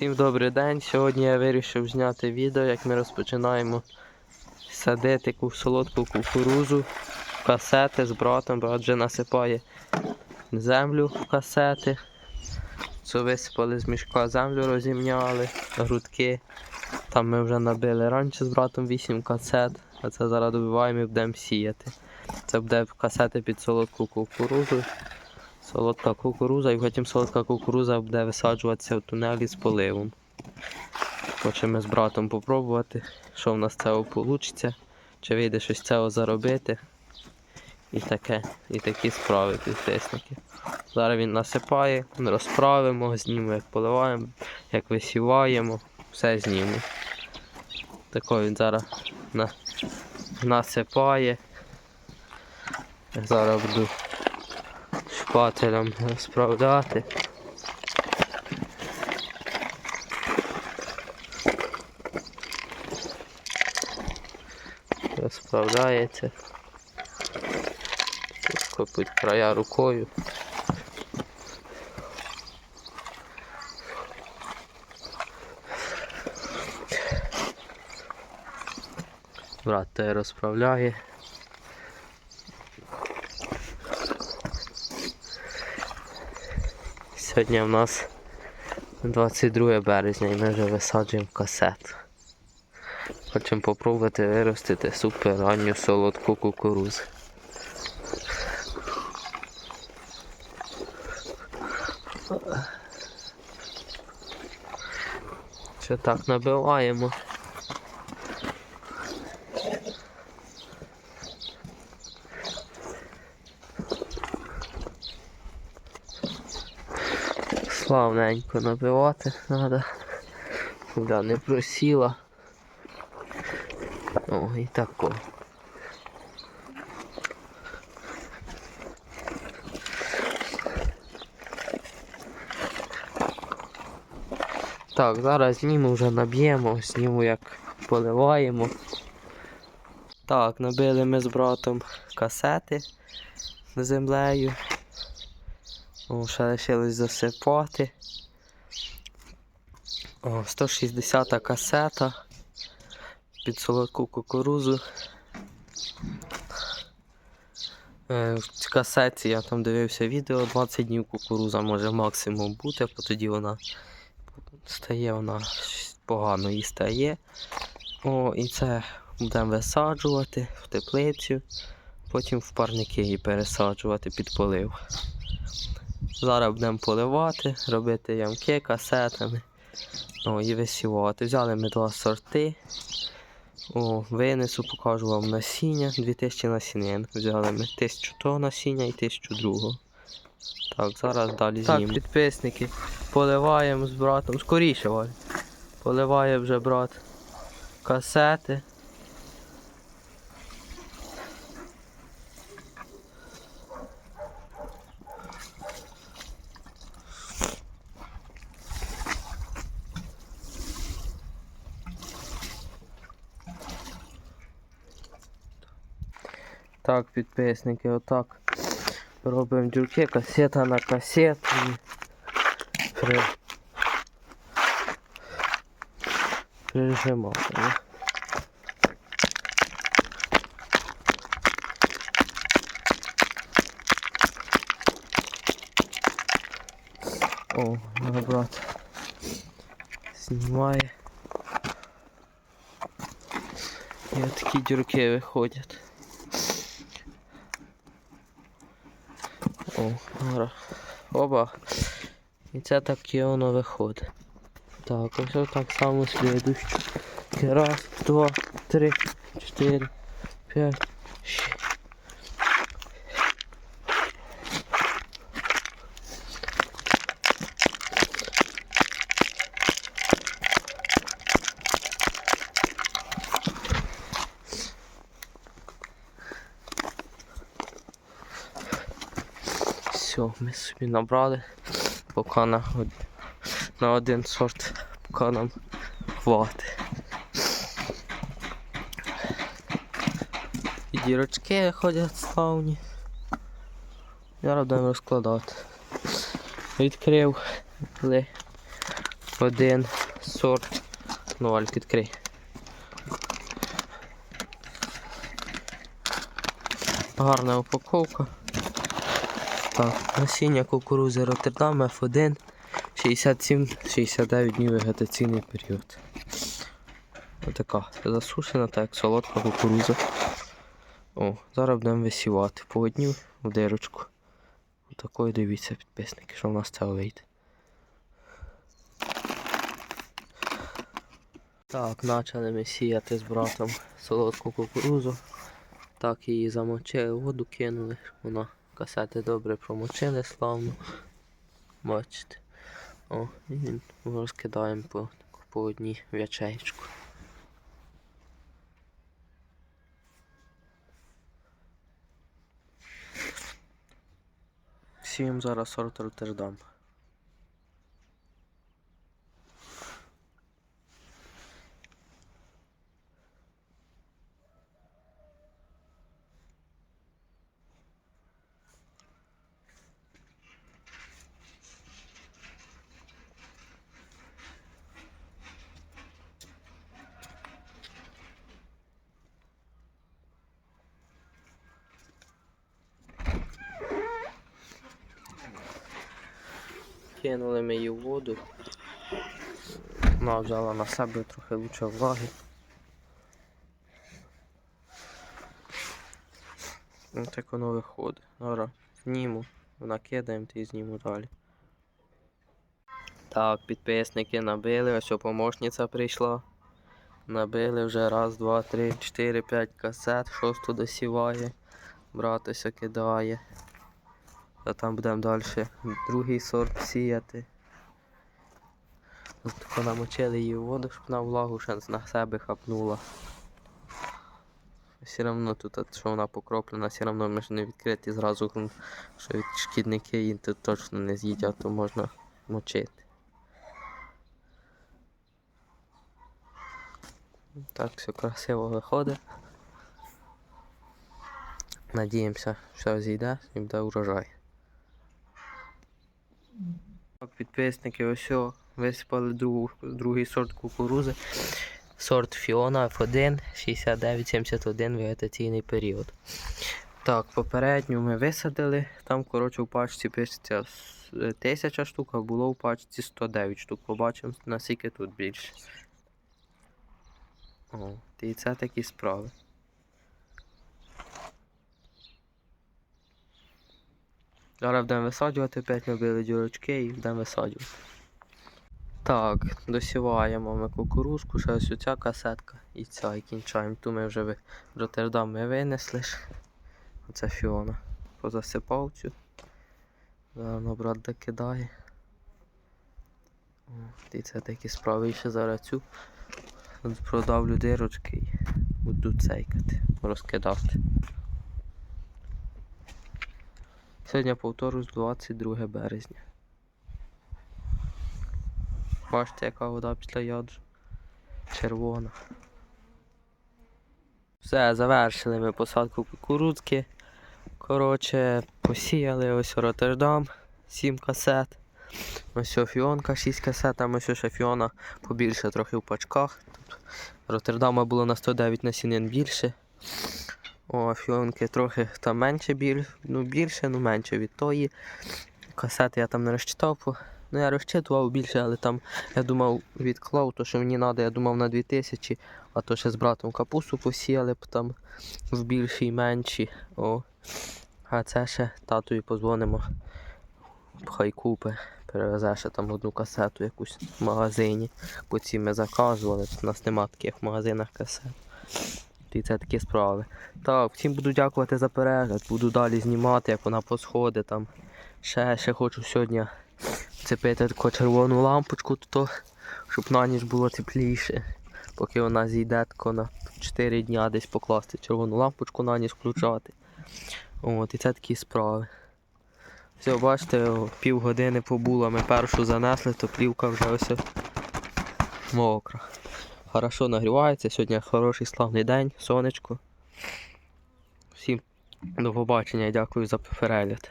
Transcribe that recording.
Всім добрий день. Сьогодні я вирішив зняти відео, як ми розпочинаємо садити солодку кукурузу в касети з братом, брат вже насипає землю в касети. Це висипали з мішка землю, розімняли, грудки. Там ми вже набили раніше з братом 8 касет, а це зараз добиваємо і будемо сіяти. Це буде касети під солодку кукурузу. Солодка кукуруза, і потім солодка кукуруза буде висаджуватися в тунелі з поливом. Хочемо з братом попробувати, що в нас з цього вийде, чи вийде щось цього заробити. І таке, і такі справи підписники. Зараз він насипає, розправимо, знімемо, як поливаємо, як висіваємо, все знімемо. Тако він зараз на, насипає. Зараз буду шпателем справляти. Розправляється. Скопить края рукою. Брат те розправляє. Сьогодні в нас 22 березня і ми вже висаджуємо касет. Хочемо попробувати виростити супер ранню солодку кукурузу. Ще так набиваємо. Славненько набивати треба. Куди не просіла. О, і тако. Так, зараз зніму вже наб'ємо, зніму як поливаємо. Так, набили ми з братом касети землею. О, ще лишилось засипати. О, 160 касета під солодку кукурузу. Е, В касеті я там дивився відео, 20 днів кукуруза може максимум бути, бо тоді вона стає, вона погано і стає. О, і це будемо висаджувати в теплицю, потім в парники її пересаджувати під полив. Зараз будемо поливати, робити ямки касетами о, і висівати. Взяли ми два сорти. О, винесу, покажу вам насіння. 2000 насінин. Взяли ми 1000 того насіння і 1000 другого. Так, зараз далі знімемо. Так, підписники, поливаємо з братом. Скоріше, Валь. Поливає вже брат касети. Так, підписники, отак. Робимо дюрки, касета на касету. і При... Прижимаємо. О, наш брат знімає. І от такі дюрки виходять. О. Оба. І це таке воно виходить. Так, ось так само слідуючи. Раз, два, три, чотири, п'ять, Все, ми собі набрали, поки на, один сорт, поки нам хватить. І дірочки ходять славні. Зараз будемо розкладати. Відкрив Один сорт. Ну, Альк, відкрий. Гарна упаковка. Так, насіння кукурузи Роттердам F1 67-69 днів вегетаційний період. Отака засушена, так як солодка кукуруза. О, зараз будемо висівати по одній в дирочку. Отакої дивіться, підписники, що в нас це вийде. Так, почали ми сіяти з братом солодку кукурузу. Так її замочили, воду кинули. Вона касети добре промочили славно. Бачите. О, і розкидаємо по, по одній ячеєчку. Сіємо зараз сорт Роттердам. Кинули ми її в воду. Вона взяла на себе трохи лучше влаги. Ось так воно виходить. Зараз зніму, накидаємо та і зніму далі. Так, підписники набили, ось помощниця прийшла. Набили вже раз, два, три, чотири, п'ять касет, шосту досіває. Братися кидає. А там будемо далі другий сорт сіяти. Тако намочили її в воду, щоб вона влагу ще на себе хапнула. Все одно тут, що вона покроплена, все одно ми ж не відкриті зразу, що від шкідники її тут точно не з'їдять, то можна мочити. Так, все красиво виходить. Надіємося, що зійде і буде урожай. Так, підписники, ось висипали другу, другий сорт кукурузи. Сорт Фіона F1 6971 вегетаційний період. Так, попередню ми висадили. Там, коротше, в пачці пишеться е, 1000 штук, а було в пачці 109 штук. Побачимо, наскільки тут більше. О, і це такі справи. Зараз будемо висаджувати, опять набили дірочки і будемо висаджувати. Так, досіваємо ми кукурузку, ще ось оця касетка і ця, і кінчаємо. Ту ми вже Роттердам ми винесли. Оце Фіона. Позасипав цю. Зараз брат докидає. І це такі справи. Ще зараз цю продавлю дирочки і буду цейкати, розкидати. Сьогодні повторюсь 22 березня. Бачите, яка вода після яджу. Червона. Все, завершили ми посадку кукурудзки. Коротше, посіяли ось Роттердам, 7 касет. Ось фіонка 6 касет, там ось ще фіона побільше трохи в пачках. Роттердама було на 109 насінин більше. О, фіонки трохи там менше біль, ну більше, ну менше від тої. Касети я там не розчитав. Ну я розчитував більше, але там я думав відклав, то що мені треба, я думав на 2000, а то ще з братом капусту посіяли б там в більші і менші. О. А це ще татові позвонимо. Хай купи. Перевезе ще там одну касету якусь в магазині. Бо ці ми заказували, у нас нема таких в магазинах касет. І це такі справи. Так, всім буду дякувати за перегляд, буду далі знімати, як вона посходить там. Ще, ще хочу сьогодні цепити таку червону лампочку, то, щоб на ніч було тепліше. Поки вона зійде тако на 4 дня десь покласти червону лампочку на ніч включати. От, і це такі справи. Все, бачите, о, півгодини побула, ми першу занесли, то плівка вже ось мокра. Хорошо нагрівається, сьогодні хороший славний день, сонечко. Всім до побачення і дякую за перегляд.